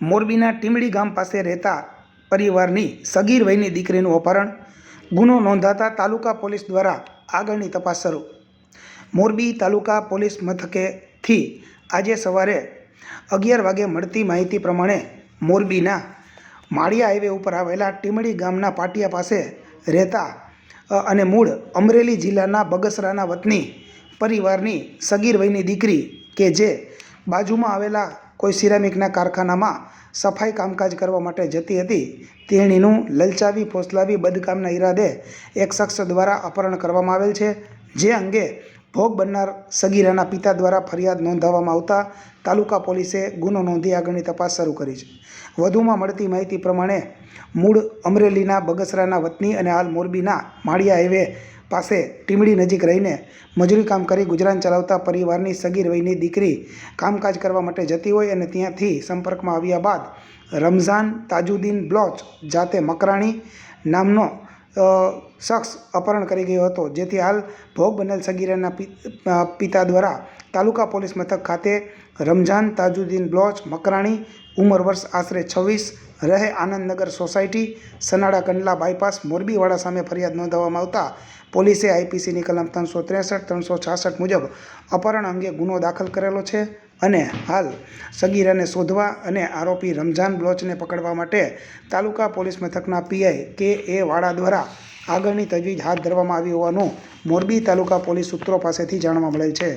મોરબીના ટીમડી ગામ પાસે રહેતા પરિવારની સગીર વયની દીકરીનું અપહરણ, ગુનો નોંધાતા તાલુકા પોલીસ દ્વારા આગળની તપાસ શરૂ. મોરબી તાલુકા પોલીસ મથકેથી આજે સવારે અગિયાર વાગે મળતી માહિતી પ્રમાણે મોરબીના માળિયા હાઈવે ઉપર આવેલા ટીમડી ગામના પાટિયા પાસે રહેતા અને મૂળ અમરેલી જિલ્લાના બગસરાના વતની પરિવારની સગીર વયની દીકરી કે જે બાજુમાં આવેલા કોઈ સિરામિકના કારખાનામાં સફાઈ કામકાજ કરવા માટે જતી હતી. તેણીનું લલચાવી ફોસલાવી બદકામના ઈરાદે એક શખ્સ દ્વારા અપહરણ કરવામાં આવેલ છે, જે અંગે ભોગ બનનાર સગીરાના પિતા દ્વારા ફરિયાદ નોંધાવવામાં આવતા તાલુકા પોલીસે ગુનો નોંધી આગળની તપાસ શરૂ કરી છે. વધુમાં મળતી માહિતી પ્રમાણે મૂળ અમરેલીના બગસરાના વતની અને હાલ મોરબીના માળિયા હાઈવે પાસે ટીમડી નજીક રહીને મજૂરી કામ કરી ગુજરાન ચલાવતા પરિવારની સગીર વયની દીકરી કામકાજ કરવા માટે જતી હોય અને ત્યાંથી સંપર્કમાં આવ્યા બાદ રમઝાન તાજુદ્દીન બ્લોચ જાતે મકરાણી નામનો શખ્સ અપહરણ કરી ગયો હતો. જેથી હાલ ભોગ બનેલ સગીરાના પિતા દ્વારા તાલુકા પોલીસ મથક ખાતે રમઝાન તાજુદ્દીન બ્લોચ મકરાણી ઉંમર વર્ષ આશરે છવ્વીસ રહે આનંદનગર સોસાયટી સનાડા કંડલા બાયપાસ, મોરબીવાળા સામે ફરિયાદ નોંધાવવામાં આવતા પોલીસે આઈપીસીની કલમ ત્રણસો ત્રેસઠ, ત્રણસો છાસઠ મુજબ અપહરણ અંગે ગુનો દાખલ કરેલો છે અને હાલ સગીરાને શોધવા અને આરોપી રમઝાન બ્લોચને પકડવા માટે તાલુકા પોલીસ મથકના પીઆઈ કે એ વાળા દ્વારા આગળની તજવીજ હાથ ધરવામાં આવી હોવાનું મોરબી તાલુકા પોલીસ સૂત્રો પાસેથી જાણવા મળેલ છે.